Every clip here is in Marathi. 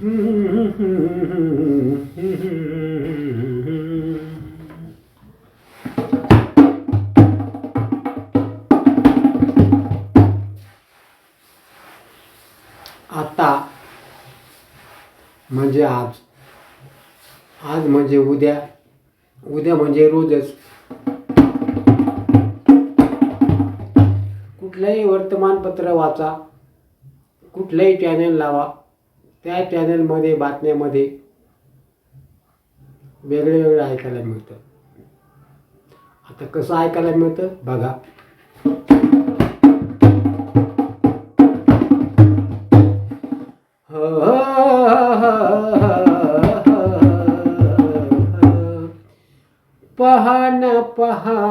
आता म्हणजे आज. आज म्हणजे उद्या. उद्या म्हणजे रोजच. कुठलंही वर्तमानपत्र वाचा. कुठलंही चॅनल लावा. त्या चॅनलमध्ये बातम्यामध्ये वेगळे वेगळे ऐकायला मिळतं. आता कसं ऐकायला मिळतं बघा. पहा न पहा.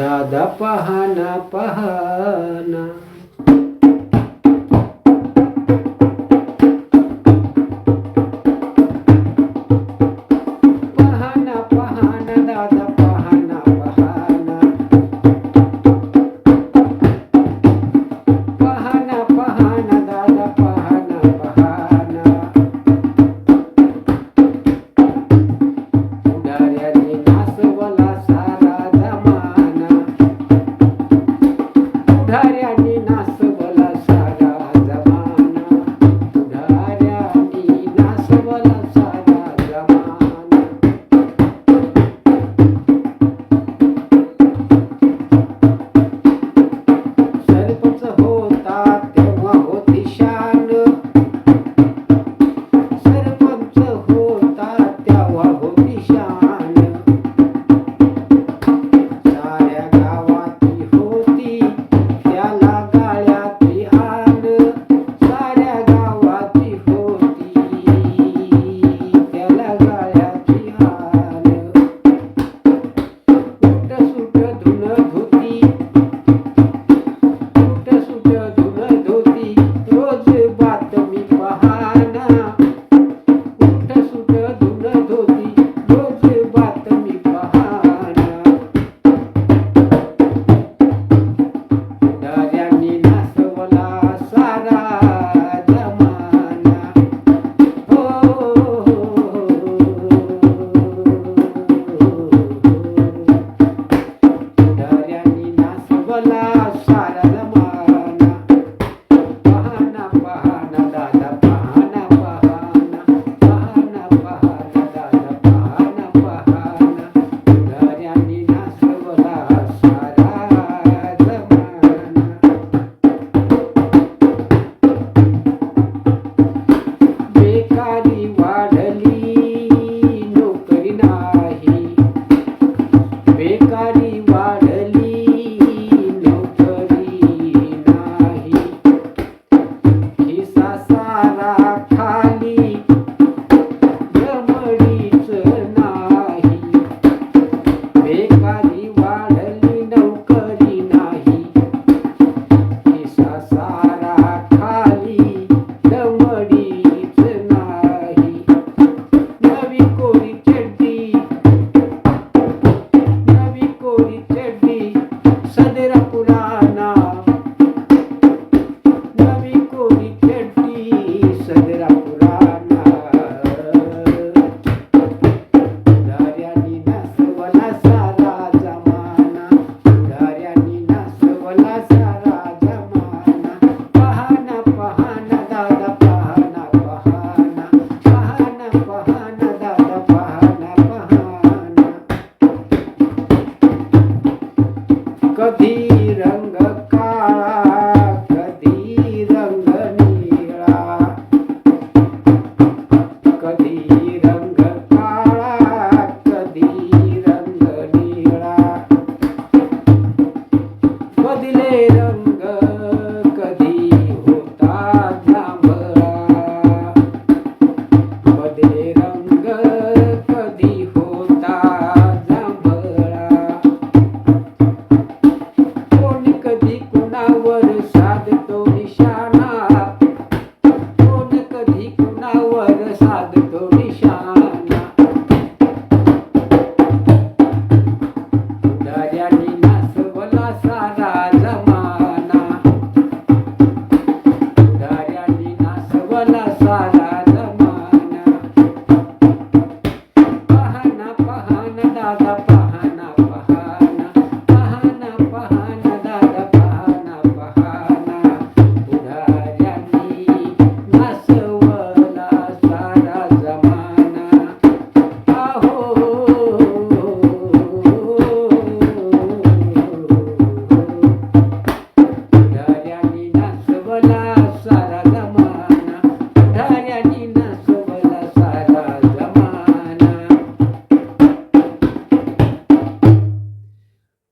दपहन पहन।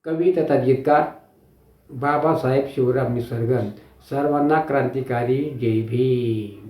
कवी तथा गीतकार बाबासाहेब शिवराम निसर्गन सर्वांना क्रांतिकारी जय भीम.